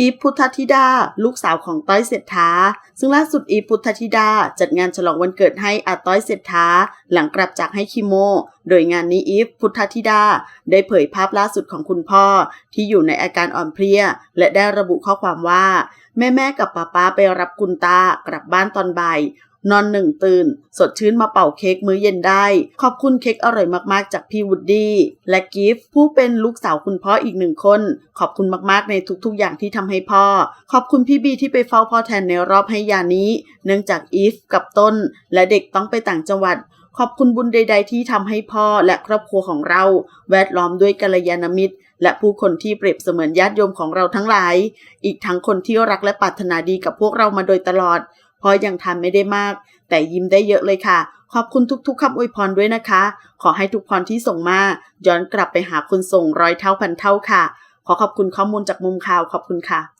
อีฟพุทธธิดา ลูกสาวของต้อยเศรษฐา ซึ่งล่าสุดอีฟพุทธธิดา จัดงานฉลองวันเกิดให้อาต้อยเศรษฐา หลังกลับจากให้คีโม โดยงานนี้อีฟพุทธธิดา ได้เผยภาพล่าสุดของคุณพ่อ ที่อยู่ในอาการอ่อนเพลีย และได้ระบุข้อความว่า แม่แม่กับป้าป้าไปรับคุณตากลับบ้านตอนบ่าย นอนหนึ่งตื่น สดชื่นมาเป่าเค้กมื้อเย็นได้ ขอบคุณเค้กอร่อยมากๆ จากพี่วูดดี้และกิฟต์ผู้เป็นลูกสาวคุณพ่ออีกหนึ่งคน ขอบคุณมากๆในทุกๆ อย่างที่ทำให้พ่อ ขอบคุณพี่บีที่ไปเฝ้าพ่อแทนในรอบให้ยานี้ เนื่องจากอีฟกับต้น และเด็กต้องไปต่างจังหวัดขอบคุณบุญใด ๆ ที่ทำให้พ่อและครอบครัวของเรา แวดล้อมด้วยกัลยาณมิตร และผู้คนที่เปรียบเสมือนญาติโยมของเราทั้งหลาย อีกทั้งคนที่รักและปรารถนาดีกับพวกเรามาโดยตลอด เพราะยังทำไม่ได้มาก แต่ยิ้มได้เยอะเลยค่ะ ขอบคุณทุกๆคำอวยพรด้วยนะคะ ขอให้ทุกพรที่ส่งมา ย้อนกลับไปหาคนส่งร้อยเท่าพันเท่าค่ะ ขอขอบคุณข้อมูลจากมุมข่าวขอบคุณค่ะ